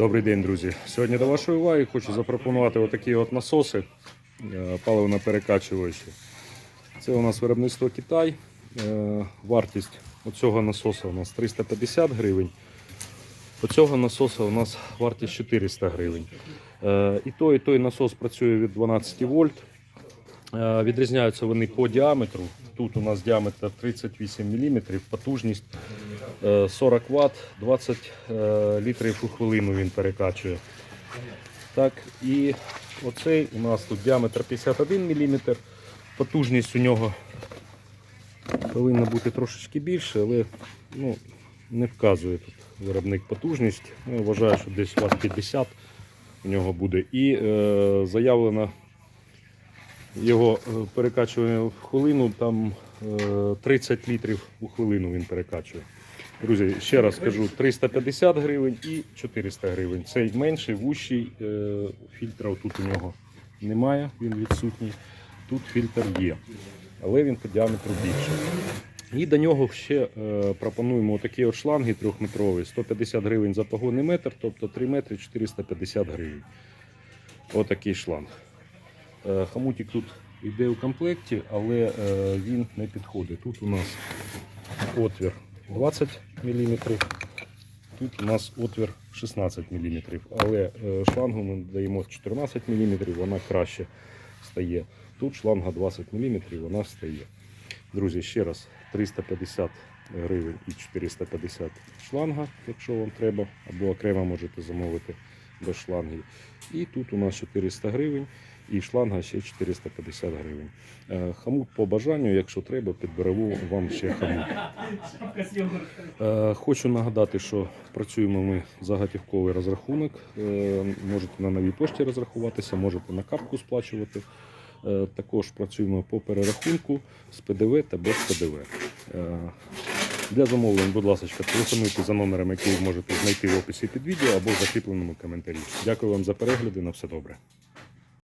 Добрий день, друзі. Сьогодні до вашої уваги хочу запропонувати отакі от насоси е, паливно-перекачувачі. Це у нас виробництво Китай. Е, Вартість оцього насоса у нас 350 гривень. Оцього насоса у нас вартість 400 гривень. Е, І той, і той насос працює від 12 вольт. Відрізняються вони по діаметру. Тут у нас діаметр 38 мм, потужність 40 Вт, 20 е, літрів у хвилину він перекачує. Так, і оцей у нас тут діаметр 51 мм, потужність у нього повинна бути трошечки більше, але ну, не вказує тут виробник потужність. Ну, я вважаю, що десь Вт 50 у нього буде. І е, заявлено його е, перекачування в хвилину, там е, 30 літрів у хвилину він перекачує. Друзі, ще раз кажу, 350 гривень і 400 гривень. Цей менший, вущий, е, фільтра тут у нього немає, він відсутній. Тут фільтр є, але він по діаметру більший. І до нього ще е, пропонуємо такі от шланги трьохметрові, 150 гривень за погонний метр, тобто 3 метри 450 гривень. Отакий шланг. Е, Хамутик тут йде у комплекті, але він не підходить. Тут у нас отвір 20 мм, тут у нас отвір 16 мм, але е, шлангу ми даємо 14 мм, вона краще стає. Тут шланга 20 мм, вона стає. Друзі, ще раз 350 гривень і 450 шланга, якщо вам треба, або окремо можете замовити без шлангів. І тут у нас 400 гривень і шланга ще 450 гривень. Е, Хамут по бажанню, якщо треба, підберемо вам ще хамут. Е, Хочу нагадати, що працюємо ми за готівковий розрахунок. Е, Можете на новій пошті розрахуватися, можете на картку сплачувати. Також працюємо по перерахунку з ПДВ та без ПДВ. Для замовлень, будь ласка, телефонуйте за номером, який ви можете знайти в описі під відео або в закріпленому коментарі. Дякую вам за перегляди. На все добре.